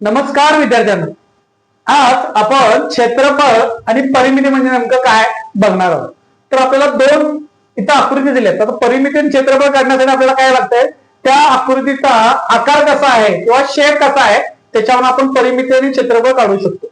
नमस्कार विद्यार्थ्यांना. आज आपण क्षेत्रफळ आणि परिमिती म्हणजे नेमकं काय बघणार आहोत. तर आपल्याला दोन इथं आकृती दिल्या आता परिमिती आणि क्षेत्रफळ काढण्यासाठी आपल्याला काय लागतंय? त्या आकृतीचा आकार कसा आहे किंवा शेप कसा आहे त्याच्यावर आपण परिमिती आणि क्षेत्रफळ काढू शकतो.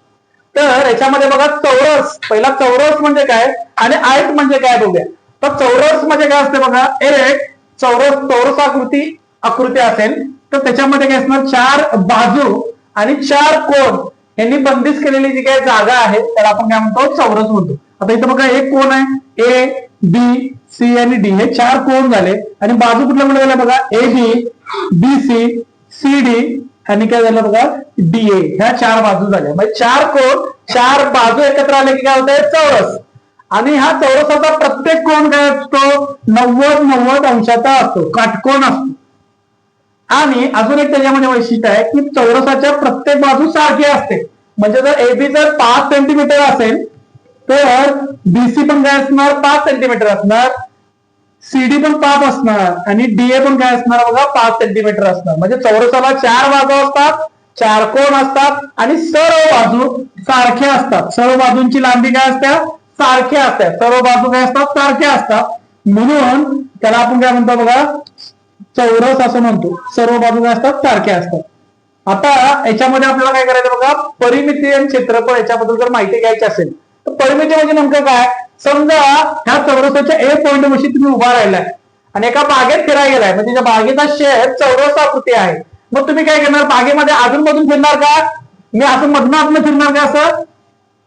तर याच्यामध्ये बघा चौरस. पहिला चौरस म्हणजे काय आणि आयत म्हणजे काय बघूया. तर चौरस म्हणजे काय असते बघा एक चौरस चौरस आकृती आकृती असेल तर त्याच्यामध्ये काय असणार? चार बाजू आणि चार कोण? यांनी बंदिस्त केलेली जी काही जागा आहे त्याला आपण काय म्हणतो? चौरस म्हणतो. आता इथं बघा एक कोण आहे? ए बी सी आणि डी हे चार कोण झाले? आणि बाजू कुठल्या कुठल्या झाल्या बघा? A B B C C D आणि काय झालं बघा? डी ए ह्या चार बाजू झाल्या. म्हणजे चार कोण? चार बाजू एकत्र आले की काय होतंय? चौरस. आणि हा चौरसाचा प्रत्येक कोण काय असतो? नव्वद नव्वद अंशाचा असतो. काटकोण असतो. आणि अजून एक त्याच्यामध्ये वैशिष्ट्य आहे की चौरसाच्या प्रत्येक बाजू सारखी असते. म्हणजे जर एबी जर पाच सेंटीमीटर असेल तर बीसी पण काय असणार? पाच सेंटीमीटर असणार. सीडी पण पाच असणार. आणि डीए पण काय असणार? बघा पाच सेंटीमीटर असणार. म्हणजे चौरसाला चार बाजू असतात चार कोण असतात आणि सर्व बाजू सारख्या असतात. सर्व बाजूंची लांबी काय असत्या सारख्या असतात सर्व बाजू काय असतात? सारख्या असतात. म्हणून त्याला आपण काय म्हणतो बघा? चौरस असं म्हणतो. सर्व बाजू काय असतात सारख्या असतात. आता याच्यामध्ये आपल्याला काय करायचं बघा परिमिती आणि क्षेत्रफळ याच्याबद्दल जर माहिती घ्यायची असेल तर परिमिती म्हणजे नेमकं काय? समजा ह्या चौरसाच्या ए पॉईंट पाशी तुम्ही उभा राहिलाय आणि एका बागेत फिरायला गेलाय. म्हणजे त्या बागेचा शेप चौरस आकृती आहे. मग तुम्ही काय करणार? बागेमध्ये अजून मधून फिरणार का? मी असं मधून आतनं फिरणार का असं?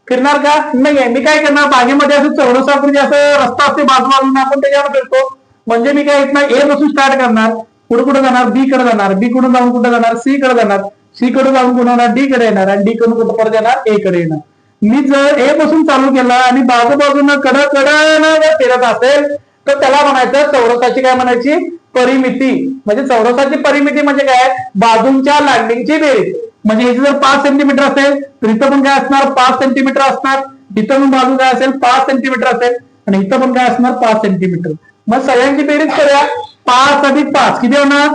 फिरणार का? नाही मी काय करणार? बागेमध्ये असं चौरस आकृती असं रस्ता असते बाजूला आपण त्याच्यावर फिरतो. म्हणजे मी काय इथनं ए पासून स्टार्ट करणार. पुढे कुठे जाणार? बी कडे जाणार. बी कडून जाऊन कुठे जाणार? सी कडे जाणार. सी कडे जाऊन कुठे जाणार? डी कडे येणार. आणि डी कडून कुठे परत येणार? ए कडे येणार. मी जर ए पासून चालू केला आणि बाजूबाजूनं कड कडनं जर फिरत असेल तर त्याला म्हणायचं चौरसाची काय म्हणायची? परिमिती. म्हणजे चौरसाची परिमिती म्हणजे काय? बाजूंच्या लांबींची बेरीज. म्हणजे ह्याची जर पाच सेंटीमीटर असेल तर इथं पण काय असणार? पाच सेंटीमीटर असणार. इथं पण बाजू काय असेल? पाच सेंटीमीटर असेल. आणि इथं पण काय असणार? पाच सेंटीमीटर मग सगळ्यांची बेरीज करूया. पाच अधिक पाच. किती होणार?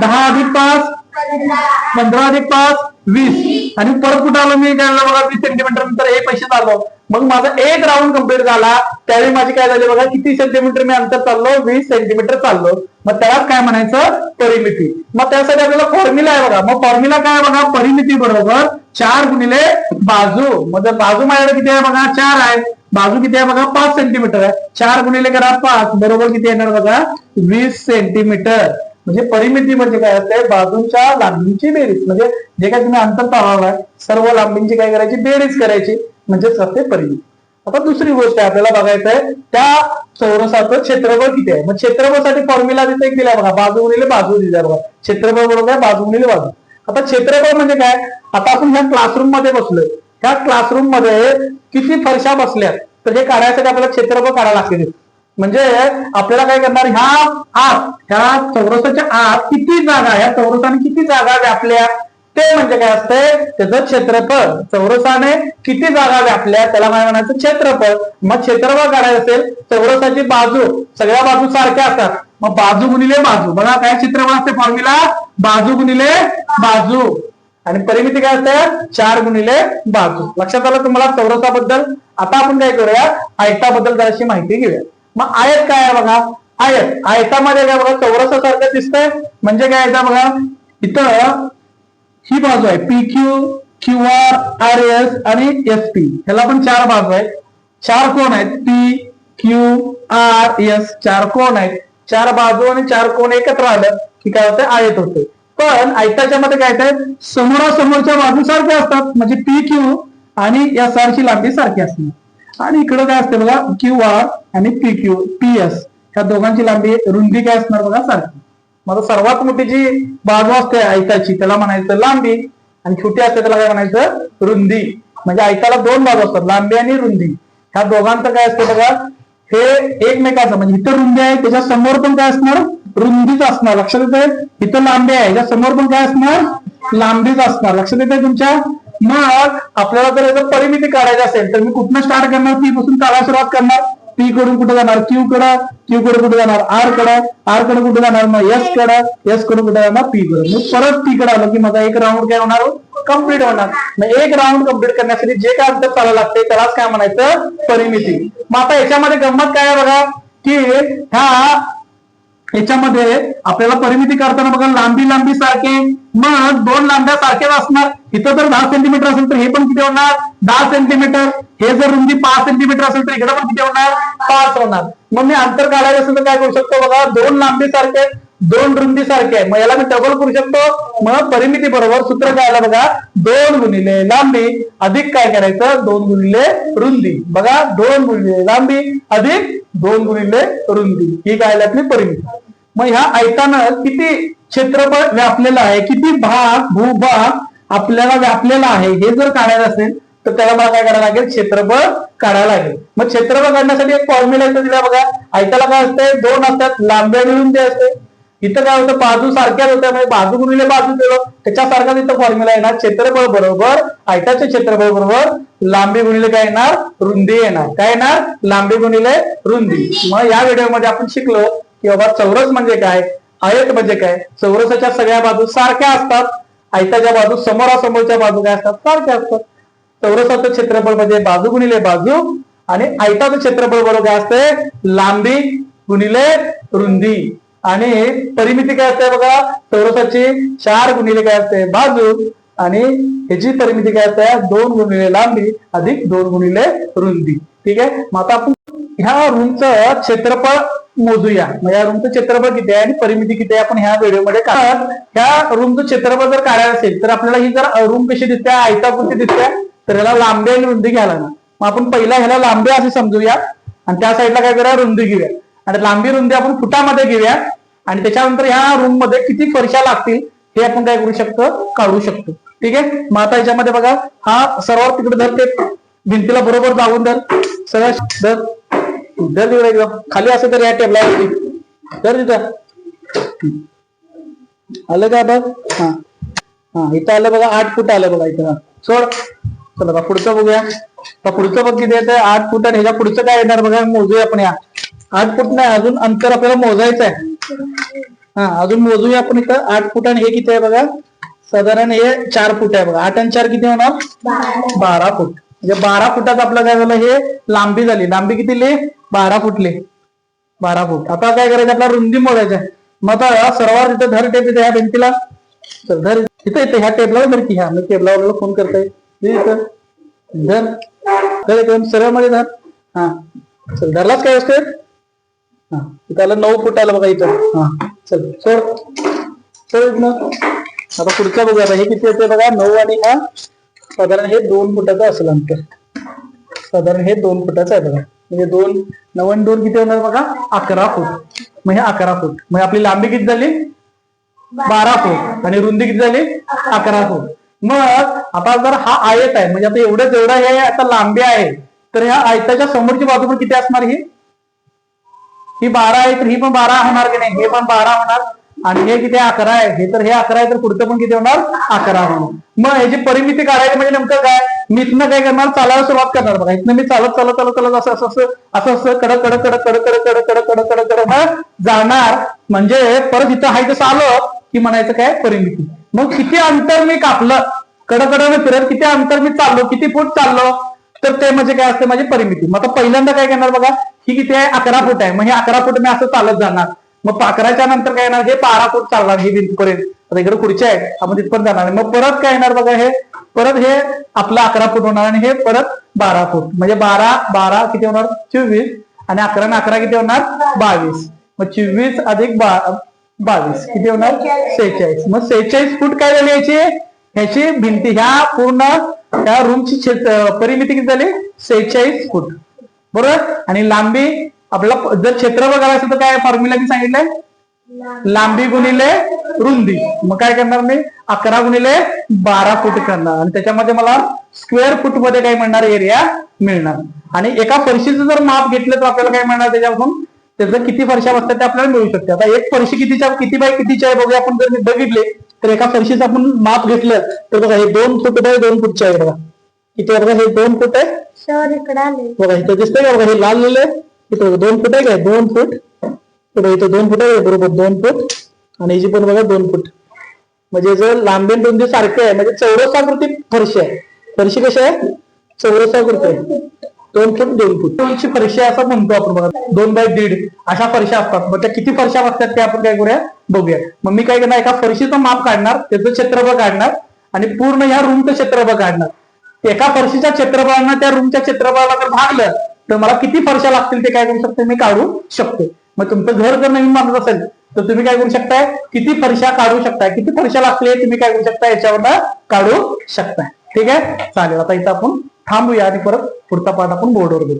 दहा अधिक पाच. पंधरा अधिक पाच. वीस. आणि परत कुठं आलो मी? काय बघा वीस सेंटीमीटर नंतर हे पैसे चाललो. मग माझा एक राऊंड कंप्लीट झाला. त्यावेळी माझी काय झाली बघा किती सेंटीमीटर मी अंतर चाललो? वीस सेंटीमीटर चाललो. मग त्यालाच काय म्हणायचं? परिमिती. मग त्यासाठी आपल्याला फॉर्म्युला आहे बघा. मग फॉर्म्युला काय बघा? परिमिती बरोबर चार गुणिले बाजू. मग जर बाजू माझ्याकडे किती आहे बघा? चार आहे. बाजू किती आहे बघा? पाच सेंटीमीटर आहे. चार गुणिले करा पाच. बरोबर किती येणार बघा? वीस सेंटीमीटर म्हणजे परिमिती म्हणजे काय असते? बाजूंच्या लांबीची बेरीज. म्हणजे जे काय तुम्ही अंतर चालवलाय सर्व लांबींची काय करायची? बेरीज करायची. म्हणजेच असते परिमिती. आता दुसरी गोष्ट आहे आपल्याला बघायचं आहे त्या चौरसाचं क्षेत्रफळ किती आहे? मग क्षेत्रफळसाठी फॉर्म्युला तिथे एक दिला बघा. बाजू गुणिले बाजू दिल्या बघा. क्षेत्रफळ बरोबर आहे बाजू गुणिले बाजू. आता क्षेत्रफळ म्हणजे काय? आता आपण ह्या क्लासरूममध्ये बसलोय. ह्या क्लासरूममध्ये किती फरशा बसल्यात? तर हे काढायसाठी आपल्याला क्षेत्रफळ काढायला लागते म्हणजे आपल्याला काय करणार? ह्या आत ह्या चौरसाच्या आत किती जागा ह्या चौरसाने किती जागा व्यापल्या? ते म्हणजे काय असतंय? त्याचं क्षेत्रफळ. चौरसाने किती जागा व्यापल्या? त्याला काय म्हणायचं क्षेत्रफळ. मग क्षेत्रफळ काढायचं असेल चौरसाची बाजू सगळ्या बाजू सारख्या असतात. मग बाजू गुणिले बाजू. बघा काय क्षेत्रफळ असते फॉर्म्युला बाजू गुणिले बाजू. आणि परिमिती काय असते? चार गुणिले बाजू लक्षात आलं तुम्हाला चौरसाबद्दल? आता आपण काय करूया? आयताबद्दल जराशी माहिती घेऊया. मग आयत काय आहे बघा? आयत. आयतामध्ये काय बघा? चौरसासारखं दिसतंय. म्हणजे काय आहे बघा? इथं ही बाजू आहे. P Q Q R R S आणि एस पी ह्याला पण चार बाजू आहेत. चार कोण आहेत? पी क्यू आर एस चार कोण आहेत? चार बाजू आणि चार कोण एकत्र आलं की काय होतं आयत होते पण आयताच्या मध्ये काय आहे समोरासमोरच्या बाजू सारख्या असतात. म्हणजे पी क्यू आणि या आर ची लांबी सारखी असते. आणि इकडं काय असते बघा? क्यू आर आणि पी क्यू पी एस ह्या दोघांची लांबी रुंदी काय असणार बघा? सारखी. मग सर्वात मोठी जी बाजू असते आयताची त्याला म्हणायचं लांबी. आणि छोटी असते त्याला काय म्हणायचं? रुंदी. म्हणजे आयताला दोन बाजू असतात लांबी आणि रुंदी. ह्या दोघांचं काय असतं बघा? हे एकमेकाचं म्हणजे इथं रुंदी आहे त्याच्यासमोर पण काय असणार? रुंदीच असणार. लक्षात येते इथं लांबी आहे. याच्या समोर पण काय असणार? लांबीच असणार. लक्षात येते तुमच्या? मग आपल्याला जर याचं परिमिती काढायचं असेल तर मी कुठनं स्टार्ट करणार? ती पासून काढायला सुरुवात करणार. पी कडून कुठे जाणार? क्यू कड. क्यू कडे कुठे जाणार? आरकडे. आरकडे कुठे जाणार? मग एस कडं. एसकडून कुठे जाणार? पी कडे. मग परत पी कडे आलो की माझा एक राऊंड काय होणार? कंप्लीट होणार. मग एक राऊंड कंप्लीट करण्यासाठी जे काय अंतर चालायला लागते त्यालाच काय म्हणायचं? परिमिती. मग आता याच्यामध्ये गंमत काय आहे बघा की ह्या याच्यामध्ये आपल्याला परिमिती करताना बघा लांबी लांबी सारखे मग दोन लांब्या सारख्याच असणार. इथं जर दहा सेंटीमीटर असेल तर हे पण किती होणार? दहा सेंटीमीटर हे जर रुंदी पाच सेंटीमीटर असेल तर इकडे पण किती होणार? पाच होणार. मग मी अंतर काढायचं असेल तर काय करू शकतो बघा दोन लांबी सारखे दोन रुंदी सारखे. आहे मग याला मी डबल करू शकतो. मग परिमिती बरोबर सूत्र काय आलं बघा? दोन गुणिले लांबी अधिक काय करायचं? दोन गुणिले रुंदी. बघा दोन गुणिले लांबी अधिक दोन गुणिले रुंदी. ही काय आपली परिमिती. मग ह्या आयतानं किती क्षेत्रफळ व्यापलेलं आहे किती भाग भूभाग आपल्याला व्यापलेला आहे हे जर काढायचं असेल तर त्याला मला काय करायला लागेल? क्षेत्रफळ काढायला लागेल. मग क्षेत्रफळ काढण्यासाठी एक फॉर्म्युला इथं दिला बघा. आयताला काय असते दोन असतात. लांबी मिळून रुंदी असते. इथं काय होतं? बाजू सारख्याच होत्या. म्हणजे बाजू गुणिले बाजू केलं. त्याच्यासारखाच इथं फॉर्म्युला येणार. क्षेत्रफळ बरोबर आयताचे क्षेत्रफळ बरोबर लांबी गुणिले काय येणार? रुंदी येणार. काय येणार? लांबी गुणिले रुंदी. मग या व्हिडिओमध्ये आपण शिकलो की बाबा चौरस म्हणजे काय? आयत म्हणजे काय? चौरसाच्या सगळ्या बाजू सारख्या असतात. आयताच्या बाजू समोरासमोरच्या बाजू काय असतात? सारख्या असतात. चौरसाचं क्षेत्रफळ म्हणजे बाजू गुणिले बाजू आणि आयताचं क्षेत्रफळ बरोबर काय असते? लांबी गुणिले रुंदी. आणि परिमिती काय असते बघा? चौरसाची चार गुणिले काय असते? बाजू. आणि ह्याची परिमिती काय असते? दोन गुणिले लांबी अधिक दोन गुणिले रुंदी. ठीक आहे? मग आता आपण ह्या रूमचं क्षेत्रफळ मोजूया. मग या रूमचं क्षेत्रफळ किती आहे आणि परिमिती किती आहे आपण ह्या व्हिडिओमध्ये कारण ह्या रूमचं क्षेत्रफळ जर काढायला असेल तर आपल्याला ही जर रूम कशी दिसते आयताकृती दिसते तर याला लांबी आणि रुंदी घ्यायला ना मग आपण पहिला ह्याला लांबी असे समजूया आणि त्या साईडला काय करूया रुंदी घेऊया. आणि लांबी रुंदी आपण फुटामध्ये घेऊया आणि त्याच्यानंतर ह्या रूममध्ये किती फरशा लागतील हे आपण काय करू शकतो काढू शकतो. ठीक आहे? मग आता याच्यामध्ये बघा हा सर्वात तिकडे धर ते. भिंतीला बरोबर जाऊन धर. सगळ्या धर. धर तिकडे एकदम खाली असं तर या टेबलावरती धर तिथं. आलं का बघ हा. हा इथं आलं बघा आठ फूट आलं बघा इथं. सोड. चला बघा पुढचं बघूया. आता पुढचं बघ किती येतं आठ फूट आणि ह्याच्या पुढचं काय येणार बघा? मोजूया आपण या. आठ फूट नाही अजून अंतर आपल्याला मोजायचं आहे. हा अजून मोजूया आपण इथं. आठ फूट आणि हे किती आहे बघा? साधारण हे चार फूट आहे बघा. आठ आणि चार किती होणार? बारा फूट. म्हणजे बारा फुटाचं आपलं काय झालं हे लांबी झाली. लांबी किती बारा फुटले बारा फूट. आता काय करायचं? आपल्याला रुंदी मोजायचं मग आता सर्वात तिथे धर टेप इथे ह्या भिंतीला. चल धर इथं येते ह्या टेबलावर धर की ह्या. मी टेबलावर फोन करताय. इथं धर. धर एकदम सरळमध्ये धर. हा. चल धरलाच काय असते हा. इथं आलं नऊ फूट आलं बघा इथं. हा. चल सोड. सोड इथनं. आता पुढचं बघूया. हे किती येते बघा? नऊ आणि हा. साधारण हे दोन फुटाचं असेल अंतर साधारण हे दोन फुटाचं आहे बघा. म्हणजे दोन नवन दोन किती होणार बघा? अकरा फूट. मग हे अकरा फूट. म्हणजे आपली लांबी किती झाली? बारा फूट. आणि रुंदी किती झाली? अकरा फूट. मग आता जर हा आयत आहे म्हणजे आता एवढं जेवढं हे आता लांबी आहे तर ह्या आयताच्या समोरची बाजू पण किती असणार ही? ही बारा आहे तर ही पण बारा होणार की नाही? हे पण बारा होणार. आणि हे किती अकरा आहे हे तर हे अकरा आहे तर पुढचं पण किती होणार अकरा होणार मग ह्याची परिमिती काढायची म्हणजे नेमकं काय मी इथनं काय करणार चालायला सुरुवात करणार बघा इथनं मी चालत चालत चालत चालत असं असं असं असं असं कडक कडक कडक कडक कडक कडक कडक कडक कडक कडक जाणार म्हणजे परत इथं हाय तसं आलं की म्हणायचं काय परिमिती मग किती अंतर मी कापलं कडकडानं फिरत किती अंतर मी चाललो किती फूट चाललो तर ते म्हणजे काय असते माझी परिमिती मग आता पहिल्यांदा काय करणार बघा ही किती आहे अकरा फूट आहे मग हे अकरा फूट मी असं चालत जाणार मग अकराच्या नंतर काय येणार? हे बारा फूट चालणार हे बिंदूपर्यंत आता इकडे खुर्च्या आहेत आपण तिथपर्यंत जाणार मग परत काय येणार बघा हे? परत हे आपलं अकरा फूट होणार आणि हे परत बारा फूट. म्हणजे बारा बारा किती होणार? चोवीस. आणि अकरा आणि अकरा किती होणार? बावीस. मग चोवीस अधिक बा बावीस. किती होणार? सेहेचाळीस. मग सेहेचाळीस फूट काय झाली याची? ह्याची भिंती ह्या पूर्ण त्या रूमची परिमिती किती झाली? सेहेचाळीस फूट. बरोबर? आणि लांबी आपल्याला जर क्षेत्र बघायला असेल तर काय फॉर्म्युला मी सांगितलंय? लांबी गुणिले रुंदी. मग काय करणार मी? अकरा गुणिले बारा फूट करणार. आणि त्याच्यामध्ये मला स्क्वेअर फूटमध्ये काय मिळणार एरिया मिळणार. आणि एका फरशीचं जर माप घेतलं तर आपल्याला काय मिळणार त्याच्यापासून त्याचं किती फरशा बसतात ते आपल्याला मिळू शकते आता एक फरशी कितीच्या किती बाय कितीची आहे बघूया आपण. जर बघितले तर एका फरशीचं आपण माप घेतलं तर बघा हे दोन फूट बाय दोन फूटचे आहे बघा. किती बघा हे दोन फूट आहे. बघा इथं दिसतंय का? बघा हे लाल लिहिलंय इथं दोन फूट आहे काय? दोन फूट. पुढे इथं दोन फूट आहे बरोबर दोन फूट. आणि हिची पण बघा दोन फूट. म्हणजे जर लांबी आणि रुंदी सारखी आहे म्हणजे चौरसाकृती फरशी आहे. फरशी कशी आहे? चौरसाकृती आहे. दोन फूट दोन फूट. दोनची फरशी असं म्हणतो आपण बघा. दोन बाय दीड अशा फरशा असतात. मग त्या किती फरशा असतात ते आपण काय करूया? बघूया. मग मी काय करणार? एका फरशीचं माप काढणार त्याचं क्षेत्रफळ काढणार आणि पूर्ण ह्या रूमचं क्षेत्रफळ काढणार. एका फरशीच्या क्षेत्रफळांना त्या रूमच्या क्षेत्रफळाला जर भागलं तर मला किती फरशा लागतील ते काय करू शकते मी काढू शकतो. मग तुमचं घर जर नवीन बांधत असेल तर तुम्ही काय करू शकताय? किती फरशा काढू शकताय? किती फरशा लागतील तुम्ही काय करू शकता याच्यावर काढू शकताय. ठीक आहे? चालेल आता इथं आपण थांबूया आणि परत पुढचा पाठ आपण बोर्डवर घेऊ.